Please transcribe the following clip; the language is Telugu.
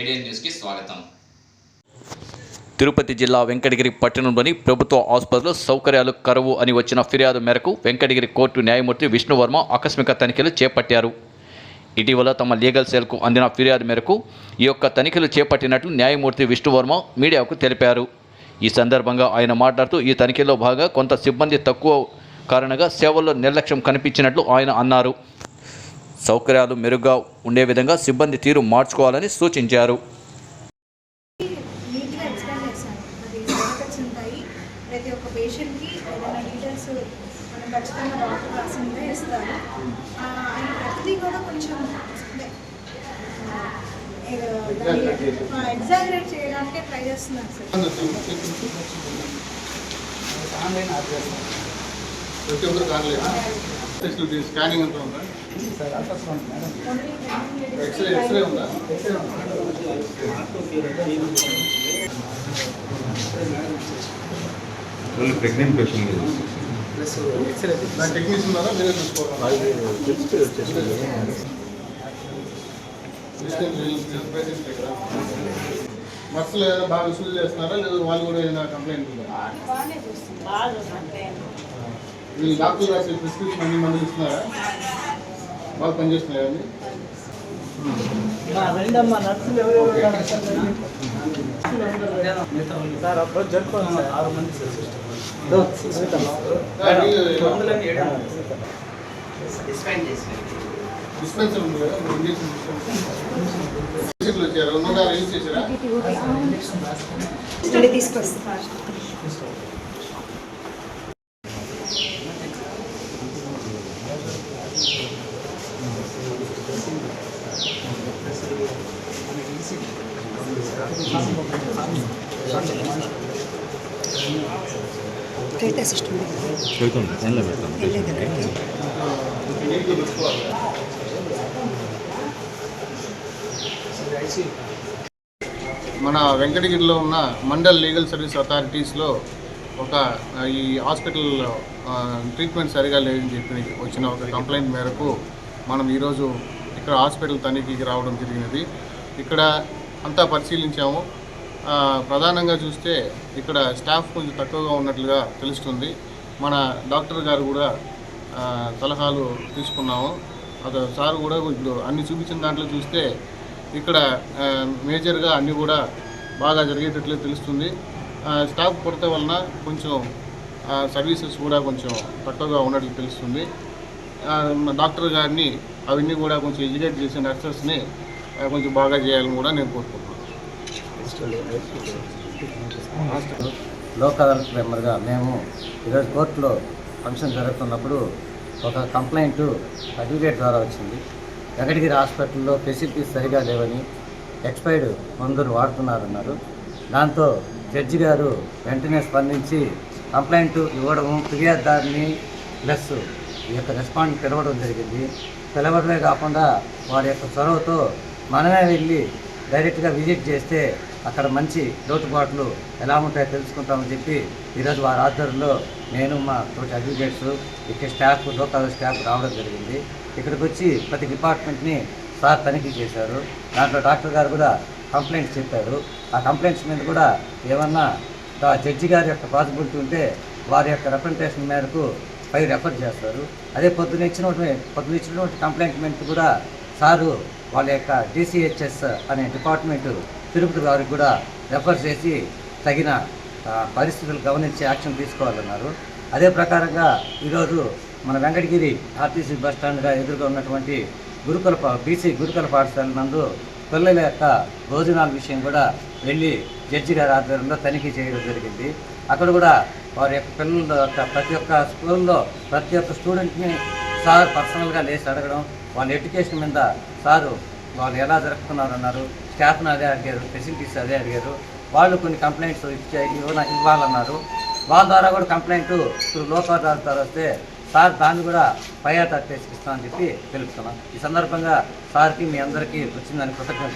ఏడియన్ న్యూస్కి స్వాగతం. తిరుపతి జిల్లా వెంకటగిరి పట్టణంలోని ప్రభుత్వ ఆసుపత్రిలో సౌకర్యాలు కరువు అని వచ్చిన ఫిర్యాదు మేరకు వెంకటగిరి కోర్టు న్యాయమూర్తి విష్ణువర్మ ఆకస్మిక తనిఖీలు చేపట్టారు. ఇటీవల తమ లీగల్ సెల్కు అందిన ఫిర్యాదు మేరకు ఈ యొక్క తనిఖీలు చేపట్టినట్లు న్యాయమూర్తి విష్ణువర్మ మీడియాకు తెలిపారు. ఈ సందర్భంగా ఆయన మాట్లాడుతూ ఈ తనిఖీలో భాగంగా కొంత సిబ్బంది తక్కువ కారణంగా సేవల్లో నిర్లక్ష్యం కనిపించినట్లు ఆయన అన్నారు. సౌకర్యాలు మెరుగ్గా ఉండే విధంగా సిబ్బంది తీరు మార్చుకోవాలని సూచించారు. ప్రతి ఒక్క పేషెంట్కి ఏదైనా డీటెయిల్స్ మనం ఖచ్చితంగా డాక్టర్ రాసిందే ఇస్తారు. ఆ, ఆయన ప్రతిదీ కూడా కొంచెం ఎగ్జాగరేట్ చేయడానికే ట్రై చేస్తున్నారు సార్. ప్రతి ఒక్కరు కానలేదు ఫెసిలిటీ స్కానింగ్ అంతా ఉందా? ఎక్స్రే ఎక్స్రే ఉందా ప్రెగ్నెంట్ పేషెంట్ టెక్నీషియన్ ఉన్నారా? మీరే చూసుకోవాలి. ఏదైనా బాగా విసులు చేస్తున్నారా? లేదా వాళ్ళు కూడా ఏదైనా కంప్లైంట్ ఉందా? వీళ్ళు డాక్టర్ రాసే ప్రిస్క్రిప్షన్ అన్ని మందులు ఇస్తున్నారా? బాగా పనిచేస్తున్నాయా సార్ అప్పుడు జరుపుకోండి సార్. ఆరు మంది సార్ సిస్టర్ డిస్పెన్సర్ ఉంది కదా ఇంజక్షన్ చేశారా? తీసుకొస్తా. పెడుతుంది దానిలో పెడతాం మన వెంకటగిరిలో ఉన్న మండల్ లీగల్ సర్వీస్ అథారిటీస్లో ఒక ఈ హాస్పిటల్ ట్రీట్మెంట్ సరిగా లేదని చెప్పి వచ్చిన ఒక కంప్లైంట్ మేరకు మనం ఈరోజు ఇక్కడ హాస్పిటల్ తనిఖీకి రావడం జరిగినది. ఇక్కడ అంతా పరిశీలించాము. ప్రధానంగా చూస్తే ఇక్కడ స్టాఫ్ కొంచెం తక్కువగా ఉన్నట్లుగా తెలుస్తుంది. మన డాక్టర్ గారు కూడా సలహాలు తీసుకున్నాము. అతను సార్ కూడా ఇప్పుడు అన్ని చూపించిన దాంట్లో చూస్తే ఇక్కడ మేజర్గా అన్నీ కూడా బాగా జరిగేటట్లే తెలుస్తుంది. స్టాఫ్ కొరత వలన కొంచెం సర్వీసెస్ కూడా కొంచెం తక్కువగా ఉన్నట్లు తెలుస్తుంది. డాక్టర్ గారిని అవన్నీ కూడా కొంచెం ఎడ్యుకేట్ చేసే నర్సెస్ని కొంచెం బాగా చేయాలని కూడా నేను కోరుకుంటున్నాను. లోక్ అదాలత్ మెంబర్గా మేము ఈరోజు కోర్టులో ఫంక్షన్ జరుగుతున్నప్పుడు ఒక కంప్లైంట్ అడ్వకేట్ ద్వారా వచ్చింది. వెంకటగిరి హాస్పిటల్లో ఫెసిలిటీస్ సరిగా లేవని ఎక్స్పైర్డ్ మందులు వాడుతున్నారన్నారు. దాంతో జడ్జి గారు వెంటనే స్పందించి కంప్లైంట్ ఇవ్వడము ఫిర్యాదుదారిని ప్లస్ ఈ యొక్క రెస్పాండ్ పిలవడం జరిగింది. పిలవడమే కాకుండా వారి యొక్క చొరవతో మనమే వెళ్ళి డైరెక్ట్గా విజిట్ చేస్తే అక్కడ మంచి లోటుపాట్లు ఎలా ఉంటాయో తెలుసుకుంటామని చెప్పి ఈరోజు వారి ఆధ్వర్యంలో నేను మా తోటి అడ్వకేట్స్ ఇక్కడ స్టాఫ్ లోకల్ స్టాఫ్ రావడం జరిగింది. ఇక్కడికి వచ్చి ప్రతి డిపార్ట్మెంట్ని సార్ తనిఖీ చేశారు. దాంట్లో డాక్టర్ గారు కూడా కంప్లైంట్స్ చెప్పారు. ఆ కంప్లైంట్స్ మీద కూడా ఏమన్నా జడ్జి గారి యొక్క పాసిబిలిటీ ఉంటే వారి యొక్క రిప్రజెంటేషన్ మేరకు పై రెఫర్ చేస్తారు. అదే పొద్దున ఇచ్చినటువంటి పొద్దున ఇచ్చినటువంటి కంప్లైంట్ మీద కూడా సారు వాళ్ళ యొక్క డిసిహెచ్ఎస్ అనే డిపార్ట్మెంట్ తిరుపతి గారికి కూడా రెఫర్ చేసి తగిన పరిస్థితులు గమనించి యాక్షన్ తీసుకోవాలన్నారు. అదే ప్రకారంగా ఈరోజు మన వెంకటగిరి ఆర్టీసీ బస్ స్టాండ్గా ఎదురుగా ఉన్నటువంటి గురుకుల పా- బీసీ గురుకుల పాఠశాల నందు పిల్లల యొక్క భోజనాల విషయం కూడా వెళ్ళి జడ్జి గారి ఆధ్వర్యంలో తనిఖీ చేయడం జరిగింది. అక్కడ కూడా వారి యొక్క పిల్లల యొక్క ప్రతి ఒక్క స్కూల్లో ప్రతి ఒక్క స్టూడెంట్ని సార్ పర్సనల్గా లేచి అడగడం వాళ్ళ ఎడ్యుకేషన్ మీద సారు వాళ్ళు ఎలా జరుపుతున్నారు అన్నారు స్టాఫ్ను అదే అడిగారు ఫెసిలిటీస్ అదే అడిగారు. వాళ్ళు కొన్ని కంప్లైంట్స్ ఇచ్చే ఇవ్వాలన్నారు. వాళ్ళ ద్వారా కూడా కంప్లైంట్ ఇప్పుడు లోకల్ ద్వారా వస్తే సార్ దాన్ని కూడా పై చేసి ఇస్తామని చెప్పి తెలుపుతున్నాం. ఈ సందర్భంగా సార్కి మీ అందరికీ వచ్చిందని కృతజ్ఞత